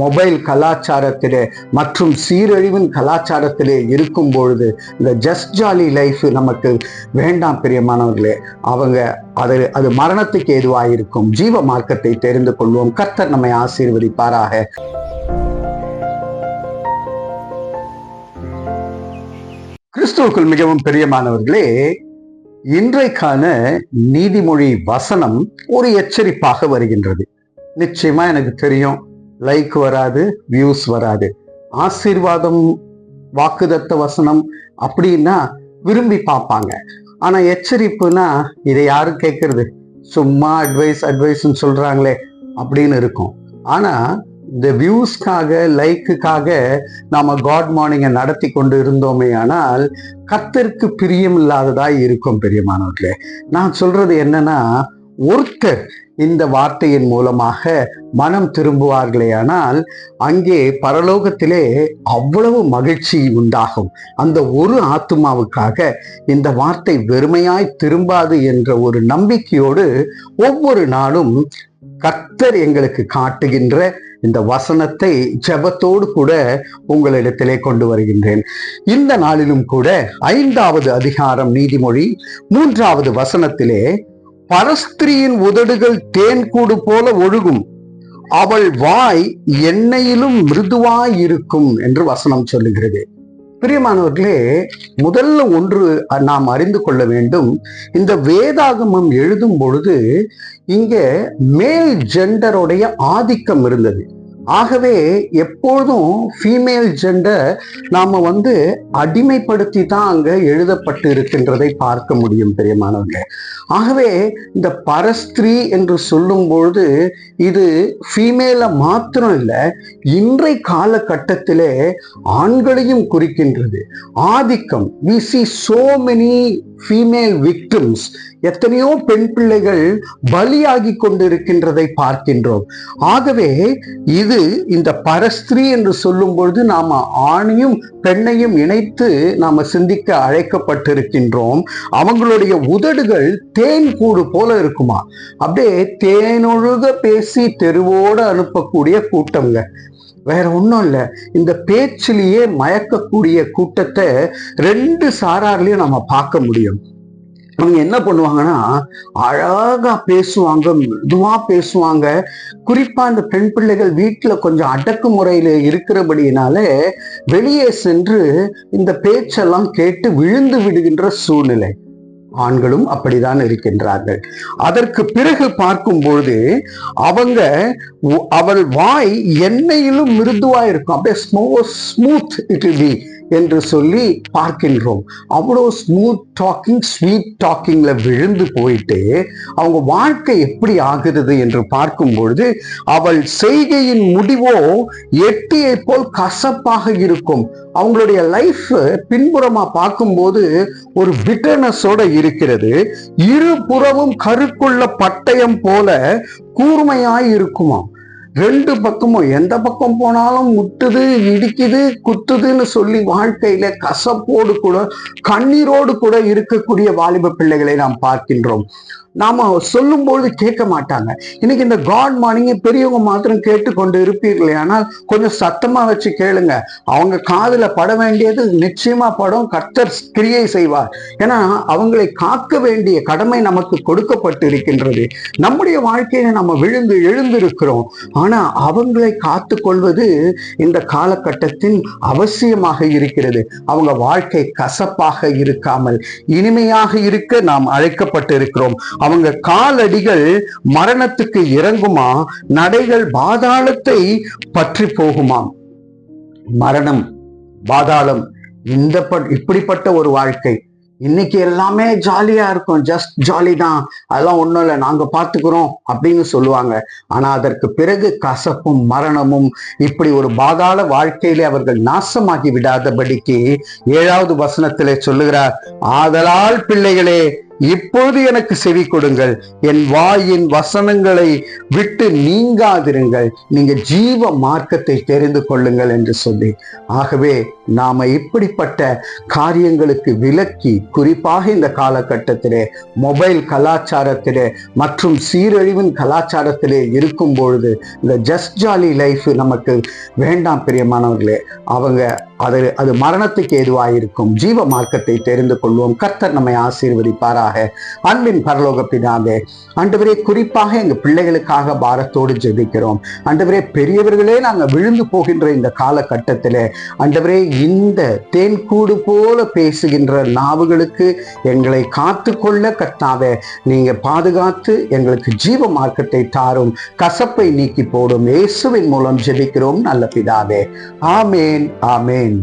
Mobile கலாச்சாரத்திலே மற்றும் சீரழிவின் கலாச்சாரத்திலே இருக்கும் பொழுது இந்த ஜஸ்ட் ஜாலி லைஃப் நமக்கு வேண்டாம் பிரியமானவர்களே. அவங்க அது அது மரணத்துக்கு ஏதுவாக இருக்கும் ஜீவ மார்க்கத்தை தெரிந்து கொள்வோம். கர்த்தர் நம்மை ஆசீர்வதிப்பாராக. கிறிஸ்துவுக்குள் மிகவும் பிரியமானவர்களே இன்றைக்கான நீதிமொழி வசனம் ஒரு எச்சரிப்பாக வருகின்றது. நிச்சயமா எனக்கு தெரியும். லைக் வராது வியூஸ் வராது. ஆசீர்வாதம் வாக்குதத்த வசனம் அப்படின்னா விரும்பி பார்ப்பாங்க. ஆனா எச்சரிப்புனா இதை யாரும் கேட்கறது? சும்மா அட்வைஸ் அட்வைஸ்ன்னு சொல்றாங்களே அப்படின்னு இருக்கும். ஆனா இந்த வியூஸ்க்காக லைக்குக்காக நாம காட் மார்னிங்கை நடத்தி கொண்டு இருந்தோமே ஆனால் கத்திற்கு பிரியம் இல்லாததாய் இருக்கும் பெரியமானவர்களே. நான் சொல்றது என்னன்னா ஒருத்தர் இந்த வார்த்தையின் மூலமாக மனம் திரும்புவார்களே ஆனால் அங்கே பரலோகத்திலே அவ்வளவு மகிழ்ச்சி உண்டாகும். அந்த ஒரு ஆத்துமாவுக்காக இந்த வார்த்தை வெறுமையாய் திரும்பாது என்ற ஒரு நம்பிக்கையோடு ஒவ்வொரு நாளும் கர்த்தர் எங்களுக்கு காட்டுகின்ற இந்த வசனத்தை ஜெபத்தோடு கூட உங்களிடத்திலே கொண்டு வருகின்றேன். இந்த நாளிலும் கூட ஐந்தாவது அதிகாரம் நீதிமொழி மூன்றாவது வசனத்திலே பரஸ்திரியின் உதடுகள் தேன் கூடு போல ஒழுகும். அவள் வாய் எண்ணெயிலும் மிருதுவாய் இருக்கும் என்று வசனம் சொல்லுகிறது. பிரியமானவர்களே முதல்ல ஒன்று நாம் அறிந்து கொள்ள வேண்டும். இந்த வேதாகமம் எழுதும் பொழுது இங்கே மேல் ஜெண்டருடைய ஆதிக்கம் இருந்தது. ஆகவே எப்பொழுதும் ஃபீமேல் ஜெண்டர் நாம வந்து அடிமைப்படுத்தி தான் அங்க எழுதப்பட்டு இருக்கின்றதை பார்க்க முடியும் பெரியமானவங்க ஆகவே இந்த பரஸ்திரீ என்று சொல்லும் பொழுது இது ஃபீமேல மாத்திரம் இல்லை இன்றை காலகட்டத்திலே ஆண்களையும் குறிக்கின்றது. ஆதிக்கம் we see so many female victims எத்தனையோ பெண் பிள்ளைகள் பலியாகி கொண்டிருக்கின்றதை பார்க்கின்றோம். ஆகவே இது இந்த பரஸ்திரீ என்று சொல்லும் பொழுது நாம ஆணையும் பெண்ணையும் இணைத்து நாம சிந்திக்க அழைக்கப்பட்டிருக்கின்றோம். அவங்களுடைய உதடுகள் தேன் கூடு போல இருக்குமா? அப்படியே தேனொழுக பேசி தெருவோடு அனுப்பக்கூடிய கூட்டங்க வேற ஒன்றும் இல்லை. இந்த பேச்சிலேயே மயக்கக்கூடிய கூட்டத்தை ரெண்டு சாரார்லையும் நம்ம பார்க்க முடியும். அவங்க என்ன பண்ணுவாங்கன்னா அழகா பேசுவாங்க மெதுவா பேசுவாங்க. குறிப்பா அந்த பெண் பிள்ளைகள் வீட்டுல கொஞ்சம் அடக்குமுறையில இருக்கிறபடியினால வெளியே சென்று இந்த பேச்செல்லாம் கேட்டு விழுந்து விடுகின்ற சூழ்நிலை. ஆண்களும் அப்படிதான் இருக்கின்றார்கள். அதற்கு பிறகு பார்க்கும் பொழுது அவங்க அவள் வாய் எண்ணெயிலும் மிருதுவா இருக்கும் அப்படியே ஸ்மோ ஸ்மூத் இட் பி என்று சொல்லி பார்க்கின்றோம். அவ்வளோ ஸ்மூத் டாக்கிங் ஸ்வீட் டாக்கிங்ல விழுந்து போயிட்டு அவங்க வாழ்க்கை எப்படி ஆகிறது என்று பார்க்கும் பொழுது அவள் செய்கையின் முடிவோ எட்டியை போல் கசப்பாக இருக்கும். அவங்களுடைய லைஃப் பின்புறமா பார்க்கும்போது ஒரு பிட்டர்னஸோட இருக்கிறது. இருபுறமும் கருக்குள்ள பட்டயம் போல கூர்மையாய் இருக்குமாம். ரெண்டு பக்கமும் எந்த பக்கம் போனாலும் முட்டுது இடிக்குது குத்துதுன்னு சொல்லி வாழ்க்கையில கசப்போடு கூட கண்ணீரோடு கூட இருக்கக்கூடிய வாலிப பிள்ளைகளை நாம் பார்க்கின்றோம். நாம சொல்லும்போது கேட்க மாட்டாங்க. இன்னைக்கு இந்த காட் மார்னிங் பெரியவங்க மாத்திரம் கேட்டுக்கொண்டு இருப்பீர்களே ஆனால் கொஞ்சம் சத்தமா வச்சு கேளுங்க. அவங்க காதுல பட வேண்டியது நிச்சயமா படம். கர்த்தர் கிரியை செய்வார். ஏன்னா அவங்களை காக்க வேண்டிய கடமை நமக்கு கொடுக்கப்பட்டு இருக்கின்றது நம்முடைய வாழ்க்கையில நம்ம விழுந்து எழுந்திருக்கிறோம். ஆனா அவங்களை காத்து கொள்வது இந்த காலகட்டத்தின் அவசியமாக இருக்கிறது. அவங்க வாழ்க்கை கசப்பாக இருக்காமல் இனிமையாக இருக்க நாம் அழைக்கப்பட்டு இருக்கிறோம் அவங்க காலடிகள் மரணத்துக்கு இறங்குமா? நடைகள் பாதாளத்தை பற்றி போகுமாம் மரணம் பாதாளம் இந்த இப்படிப்பட்ட ஒரு வாழ்க்கை. இன்னைக்கு எல்லாமே ஜாலியா இருக்கும். ஜஸ்ட் ஜாலி தான். அதெல்லாம் ஒண்ணும் இல்லை. நாங்க பாத்துக்கிறோம் அப்படின்னு சொல்லுவாங்க. ஆனா அதற்கு பிறகு கசப்பும் மரணமும் இப்படி ஒரு பாதாள வாழ்க்கையிலே அவர்கள் நாசமாகி விடாதபடிக்கு ஏழாவது வசனத்திலே சொல்லுகிறார் ஆதலால் பிள்ளைகளே இப்பொழுது எனக்கு செவி கொடுங்கள். என் வாயின் வசனங்களை விட்டு நீங்காதிருங்கள். நீங்க ஜீவ மார்க்கத்தை தெரிந்து கொள்ளுங்கள் என்று சொல்லி. ஆகவே நாம இப்படிப்பட்ட காரியங்களுக்கு விலக்கி குறிப்பாக இந்த காலகட்டத்திலே மொபைல் கலாச்சாரத்திலே மற்றும் சீரழிவின் கலாச்சாரத்திலே இருக்கும் பொழுது இந்த ஜஸ்ட் ஜாலி லைஃப் நமக்கு வேண்டாம் பிரியமானவர்களே. அவங்க அது அது மரணத்துக்கு ஏதுவாயிருக்கும். ஜீவ மார்க்கத்தை தெரிந்து கொள்வோம். கர்த்தர் நம்மை ஆசீர்வதிப்பாராக அன்பின் பரலோக பிதாவே ஆண்டவரே குறிப்பாக எங்கள் பிள்ளைகளுக்காக பாரத்தோடு ஜெபிக்கிறோம். ஆண்டவரே பெரியவர்களே நாங்கள் விழுந்து போகின்ற இந்த காலகட்டத்தில் ஆண்டவரே இந்த தேன்கூடு போல பேசுகின்ற நாவுகளுக்கு எங்களை காத்து கொள்ள கர்த்தாவே நீங்கள் பாதுகாத்து எங்களுக்கு ஜீவ மார்க்கத்தை தாரும். கசப்பை நீக்கி போடும். இயேசுவின் மூலம் ஜெபிக்கிறோம் நல்ல பிதாவே. ஆமேன் ஆமேன்.